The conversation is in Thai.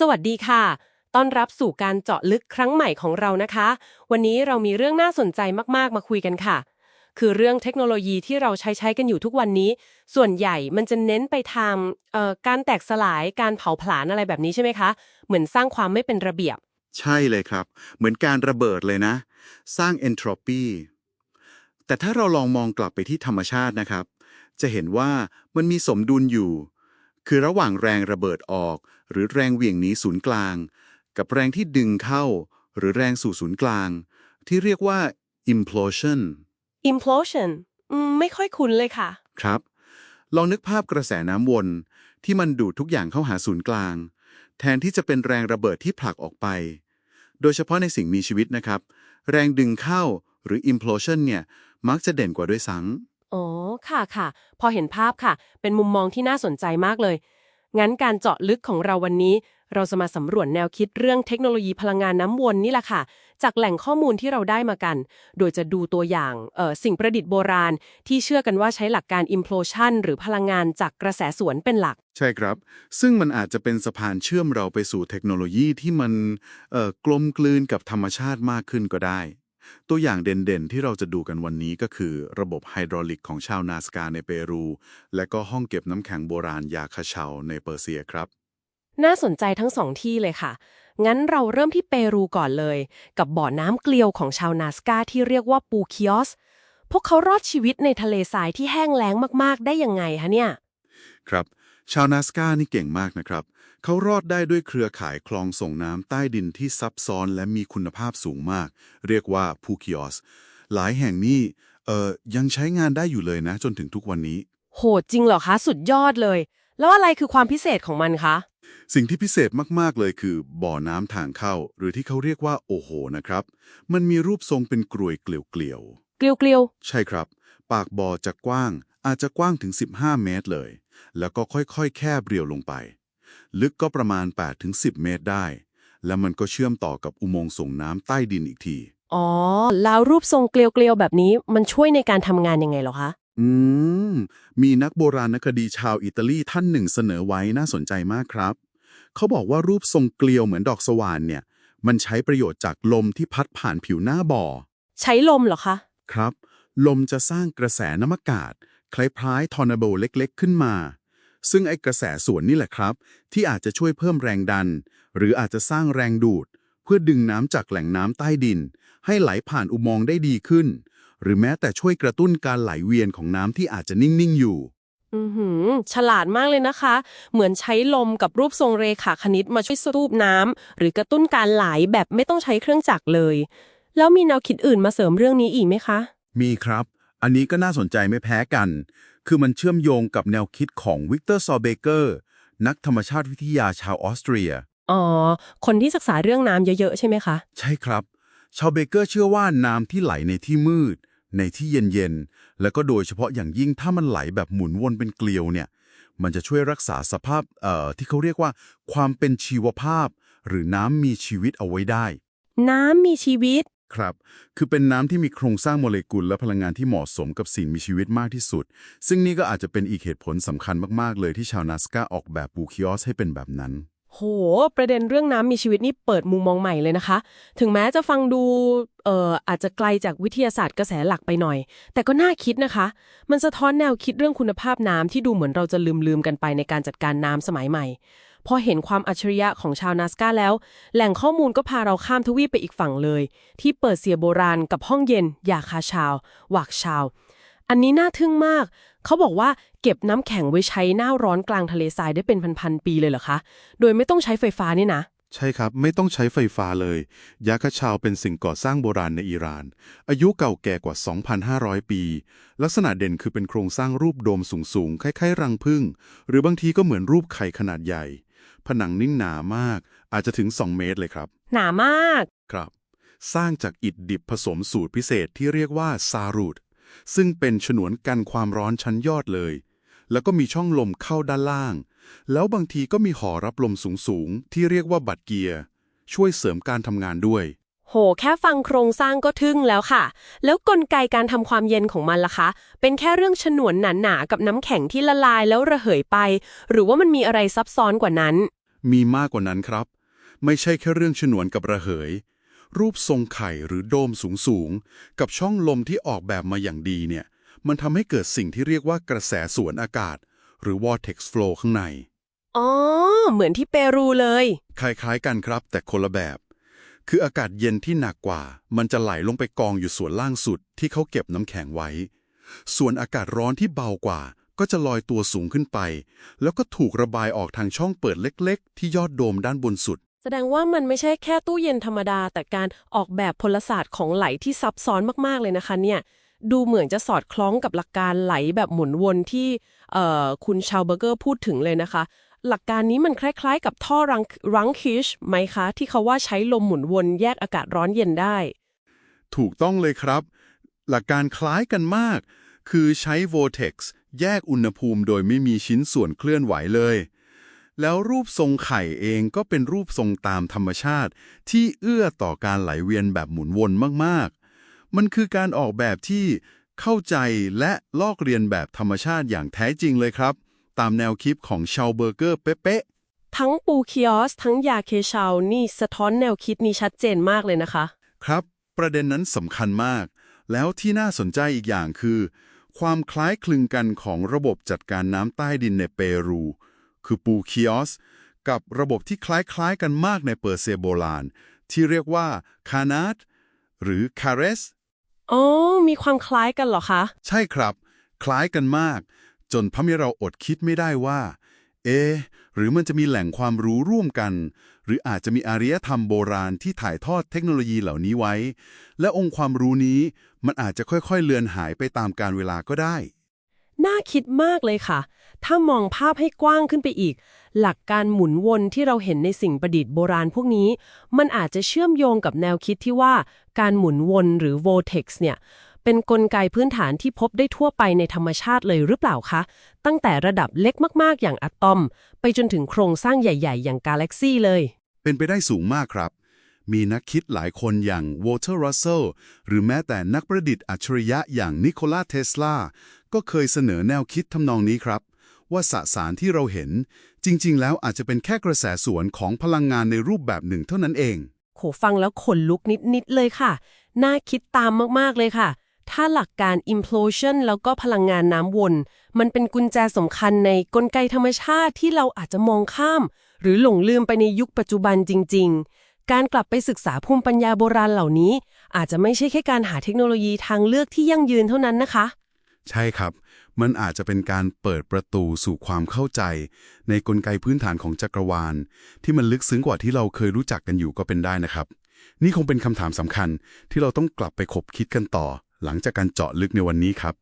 สวัสดีค่ะ ต้อนรับสู่การเจาะลึกครั้งใหม่ของเรานะคะ วันนี้เรามีเรื่องน่าสนใจมากๆ มาคุยกันค่ะ คือเรื่องเทคโนโลยีที่เราใช้ใช้กันอยู่ทุกวันนี้ ส่วนใหญ่มันจะเน้นไปทางการแตกสลาย การเผาผลาญอะไรแบบนี้ใช่ไหมคะ เหมือนสร้างความไม่เป็นระเบียบ ใช่เลยครับ เหมือนการระเบิดเลยนะ สร้าง entropy แต่ถ้าเราลองมองกลับไปที่ธรรมชาตินะครับ จะเห็นว่ามันมีสมดุลอยู่ คือระหว่างแรงระเบิดออก หรือแรงเหวี่ยงหนีศูนย์กลาง กับแรงที่ดึงเข้า หรือแรงสู่ศูนย์กลาง ที่เรียกว่า implosion implosion อืมไม่ค่อยคุ้นเลยค่ะ ครับ ลองนึกภาพกระแสน้ำวน ที่มันดูดทุกอย่างเข้าหาศูนย์กลาง แทนที่จะเป็นแรงระเบิดที่ผลักออกไป โดยเฉพาะในสิ่งมีชีวิตนะครับ แรงดึงเข้าหรือ implosion เนี่ยมักจะเด่นกว่าด้วยซ้ำ อ๋อ ค่ะค่ะ พอเห็นภาพค่ะ เป็นมุมมองที่น่าสนใจมากเลย งั้นการเจาะลึกของเราวันนี้ เราจะมาสำรวจแนวคิดเรื่องเทคโนโลยีพลังงานน้ำวนนี่แหละค่ะ จากแหล่งข้อมูลที่เราได้มากัน โดยจะดูตัวอย่างเอ่อสิ่งประดิษฐ์โบราณ ที่เชื่อกันว่าใช้หลักการ implosion หรือพลังงานจากกระแสสวนเป็นหลัก ใช่ครับ ซึ่งมันอาจจะเป็นสะพานเชื่อมเราไปสู่เทคโนโลยีที่มันเอ่อกลมกลืนกับธรรมชาติมากขึ้นก็ได้ ตัวอย่างเด่นๆ ที่เราจะดูกันวันนี้ก็คือ ระบบไฮดรอลิกของชาวนาสกาในเปรู และก็ห้องเก็บน้ำแข็งโบราณยาคาเชาในเปอร์เซียครับ น่าสนใจทั้งสองที่เลยค่ะ งั้นเราเริ่มที่เปรูก่อนเลย กับบ่อน้ำเกลียวของชาวนาสกาที่เรียกว่าปูคิออส พวกเขารอดชีวิตในทะเลทรายที่แห้งแล้งมากๆ ได้ยังไงคะเนี่ย ครับ ชาวนาสกานี่เก่งมากนะครับ เขารอดได้ด้วยเครือข่ายคลองส่งน้ำใต้ดินที่ซับซ้อนและมีคุณภาพสูงมาก เรียกว่าพูคิออส หลายแห่งนี่เอ่อยังใช้งานได้อยู่เลยนะ จนถึงทุกวันนี้ โหดจริงเหรอคะ สุดยอดเลย แล้วอะไรคือความพิเศษของมันคะ สิ่งที่พิเศษมาก ๆ เลยคือ บ่อน้ำทางเข้า หรือที่เขาเรียกว่าโอโหนะครับ มันมีรูปทรงเป็นกรวยเกลียวเกลียวเกลียวๆ ใช่ครับ ปากบ่อจะกว้าง อาจจะกว้างถึง 15 เมตรเลย แล้วก็ค่อยๆ แคบเรียวลงไป ลึกก็ประมาณ 8-10 เมตรได้ แล้วมันก็เชื่อมต่อกับอุโมงค์ส่งน้ำใต้ดินอีกที อ๋อ แล้วรูปทรงเกลียวเกลียวแบบนี้มันช่วยในการทำงานยังไงเหรอคะ อืม มีนักโบราณคดีชาวอิตาลีท่านหนึ่งเสนอไว้น่าสนใจมากครับ เขาบอกว่ารูปทรงเกลียวเหมือนดอกสว่านเนี่ย มันใช้ประโยชน์จากลมที่พัดผ่านผิวหน้าบ่อ ใช้ลมเหรอคะ ครับ ลมจะสร้างกระแสน้ำอากาศ คล้ายๆทอร์นาโดเล็ก ๆ ขึ้นมา ซึ่งไอ้กระแสส่วนนี่แหละครับ ที่อาจจะช่วยเพิ่มแรงดัน หรืออาจจะสร้างแรงดูด เพื่อดึงน้ำจากแหล่งน้ำใต้ดิน ให้ไหลผ่านอุโมงค์ได้ดีขึ้น หรือแม้แต่ช่วยกระตุ้นการไหลเวียนของน้ำที่อาจจะนิ่ง ๆ อยู่ อือหือ ฉลาดมากเลยนะคะ เหมือนใช้ลมกับรูปทรงเรขาคณิตมาช่วยสูบน้ำหรือกระตุ้นการไหลแบบไม่ต้องใช้เครื่องจักรเลย แล้วมีแนวคิดอื่นมาเสริมเรื่องนี้อีกไหมคะ มีครับ อันนี้ก็น่าสนใจไม่แพ้กัน คือมันเชื่อมโยงกับแนวคิดของวิกเตอร์ซอเบเกอร์นักธรรมชาติวิทยาชาวออสเตรีย อ๋อ คนที่ศึกษาเรื่องน้ำเยอะ ๆ ใช่ไหมคะ ใช่ครับ ชาวเบเกอร์เชื่อว่าน้ำที่ไหลในที่มืด ในที่เย็น ๆ แล้วก็โดยเฉพาะอย่างยิ่งถ้ามันไหลแบบหมุนวนเป็นเกลียวเนี่ย มันจะช่วยรักษาสภาพเอ่อที่เขาเรียกว่า ความเป็นชีวภาพ หรือน้ำมีชีวิตเอาไว้ได้ น้ำมีชีวิต ครับ คือเป็นน้ำที่มีโครงสร้างโมเลกุลและพลังงานที่เหมาะสมกับสิ่งมีชีวิตมากที่สุด ซึ่งนี่ก็อาจจะเป็นอีกเหตุผลสำคัญมาก ๆ เลยที่ชาวนาสกาออกแบบบูคิออสให้เป็นแบบนั้น โห ประเด็นเรื่องน้ำมีชีวิตนี่เปิดมุมมองใหม่เลยนะคะ ถึงแม้จะฟังดูเอ่ออาจจะไกลจากวิทยาศาสตร์กระแสหลักไปหน่อย แต่ก็น่าคิดนะคะ มันสะท้อนแนวคิดเรื่องคุณภาพน้ำที่ดูเหมือนเราจะลืมลืมๆกันไปในการจัดการน้ำสมัยใหม่ พอเห็นความอัจฉริยะของชาวนาสกาแล้ว แหล่งข้อมูลก็พาเราข้ามทวีปไปอีกฝั่งเลย ที่เปิดเสียโบราณกับห้องเย็น ยาคาชาววากชาว อันนี้น่าทึ่งมาก เขาบอกว่าเก็บน้ำแข็งไว้ใช้หน้าร้อนกลางทะเลทรายได้เป็นพันๆปีเลยเหรอคะ โดยไม่ต้องใช้ไฟฟ้านี่นะใช่ครับ ไม่ต้องใช้ไฟฟ้าเลย ยาคาชาวเป็นสิ่งก่อสร้างโบราณในอิหร่าน อายุเก่าแก่กว่า 2,500 ปี ลักษณะเด่นคือเป็นโครงสร้างรูปโดมสูงๆ คล้ายๆ รังผึ้งหรือบางทีก็เหมือนรูปไข่ขนาดใหญ่ ผนังนิ่งหนามาก อาจจะถึง 2 เมตรเลยครับ หนามาก ครับ สร้างจากอิฐดิบผสมสูตรพิเศษที่เรียกว่าซารูดซึ่งเป็นฉนวนกันความร้อนชั้นยอดเลย แล้วก็มีช่องลมเข้าด้านล่าง แล้วบางทีก็มีหอรับลมสูงๆ ที่เรียกว่าบัดเกียร์ ช่วยเสริมการทำงานด้วย โห แค่ฟังโครงสร้างก็ทึ่งแล้วค่ะ แล้วกลไกการทำความเย็นของมันล่ะคะ เป็นแค่เรื่องฉนวนหนาๆกับน้ำแข็งที่ละลายแล้วระเหยไป หรือว่ามันมีอะไรซับซ้อนกว่านั้น มีมากกว่านั้นครับ ไม่ใช่แค่เรื่องฉนวนกับระเหย รูปทรงไข่หรือโดมสูงๆ กับช่องลมที่ออกแบบมาอย่างดีเนี่ย มันทำให้เกิดสิ่งที่เรียกว่ากระแสสวนอากาศ หรือ vortex flow ข้างใน อ๋อ เหมือนที่เปรูเลย คล้ายๆกันครับ แต่คนละแบบ คืออากาศเย็นที่หนักกว่า มันจะไหลลงไปกองอยู่ส่วนล่างสุดที่เขาเก็บน้ำแข็งไว้ ส่วนอากาศร้อนที่เบากว่า ก็จะลอยตัวสูงขึ้นไป แล้วก็ถูกระบายออกทางช่องเปิดเล็ก ๆ ที่ยอดโดมด้านบนสุด แสดงว่ามันไม่ใช่แค่ตู้เย็นธรรมดา แต่การออกแบบพลศาสตร์ของไหลที่ซับซ้อนมากๆเลยนะคะเนี่ยดูเหมือนจะสอดคล้องกับหลักการไหลแบบหมุนวนที่คุณชาวเบอร์เกอร์พูดถึงเลยนะคะ หลักการนี้มันคล้ายๆ กับท่อรังรังคิชไหมคะ ที่เขาว่าใช้ลมหมุนวนแยกอากาศร้อนเย็นได้ ถูกต้องเลยครับ หลักการคล้ายกันมาก คือใช้ vortex แยกอุณหภูมิโดยไม่มีชิ้นส่วนเคลื่อนไหวเลย แล้วรูปทรงไข่เองก็เป็นรูปทรงตามธรรมชาติ ที่เอื้อต่อการไหลเวียนแบบหมุนวนมากๆ มันคือการออกแบบที่เข้าใจและลอกเรียนแบบธรรมชาติอย่างแท้จริงเลยครับ ตามแนวคิดของชาวเบอร์เกอร์เป๊ะๆทั้งปูคิออส ทั้งยาเคชาวนี่สะท้อนแนวคิดนี้ชัดเจนมากเลยนะคะ ครับ ประเด็นนั้นสำคัญมาก แล้วที่น่าสนใจอีกอย่างคือ ความคล้ายคลึงกันของระบบจัดการน้ำใต้ดินในเปรู คือปูคิออส กับระบบที่คล้ายๆกันมากในเปอร์เซียโบราณที่เรียกว่าคานาตหรือคาเรสอ๋อมีความคล้ายกันเหรอคะ ใช่ครับ คล้ายกันมาก จนทำให้เราอดคิดไม่ได้ว่า เอะหรือมันจะมีแหล่งความรู้ร่วมกัน หรืออาจจะมีอารยธรรมโบราณที่ถ่ายทอดเทคโนโลยีเหล่านี้ไว้ และองค์ความรู้นี้มันอาจจะค่อยๆ เลือนหายไปตามกาลเวลาก็ได้ น่าคิดมากเลยค่ะ ถ้ามองภาพให้กว้างขึ้นไปอีก หลักการหมุนวนที่เราเห็นในสิ่งประดิษฐ์โบราณพวกนี้ มันอาจจะเชื่อมโยงกับแนวคิดที่ว่าการหมุนวนหรือ vortex เนี่ย เป็นนกลไกพื้นฐานที่พบได้ทั่วไปในธรรมชาติเลยหรือเปล่าคะ ตั้งแต่ระดับเล็กมากๆ อย่างอะตอม ไปจนถึงโครงสร้างใหญ่ๆ อย่างกาแล็กซี่เลย เป็นไปได้สูงมากครับ มีนักคิดหลายคนอย่างวอเตอร์รัสเซลหรือแม้แต่นักประดิษฐ์อัจฉริยะอย่างนิโคลาเทสลา ก็เคยเสนอแนวคิดทำนองนี้ครับ ว่าสสารที่เราเห็น จริง ๆ แล้วอาจจะเป็นแค่กระแสสวนของพลังงานในรูปแบบหนึ่งเท่านั้นเอง โหฟังแล้วขนลุกนิดๆเลยค่ะ น่าคิดตามมากๆเลยค่ะ ถ้าหลักการ implosion แล้วก็พลังงานน้ำวน มันเป็นกุญแจสำคัญในกลไกธรรมชาติที่เราอาจจะมองข้าม หรือหลงลืมไปในยุคปัจจุบันจริง ๆ การกลับไปศึกษาภูมิปัญญาโบราณเหล่านี้ อาจจะไม่ใช่แค่การหาเทคโนโลยีทางเลือกที่ยั่งยืนเท่านั้นนะคะ ใช่ครับ มันอาจจะเป็นการเปิดประตูสู่ความเข้าใจ ในกลไกพื้นฐานของจักรวาล ที่มันลึกซึ้งกว่าที่เราเคยรู้จักกันอยู่ก็เป็นได้นะครับ นี่คงเป็นคำถามสำคัญที่เราต้องกลับไปคบคิดกันต่อ หลังจากการเจาะลึกในวันนี้ครับ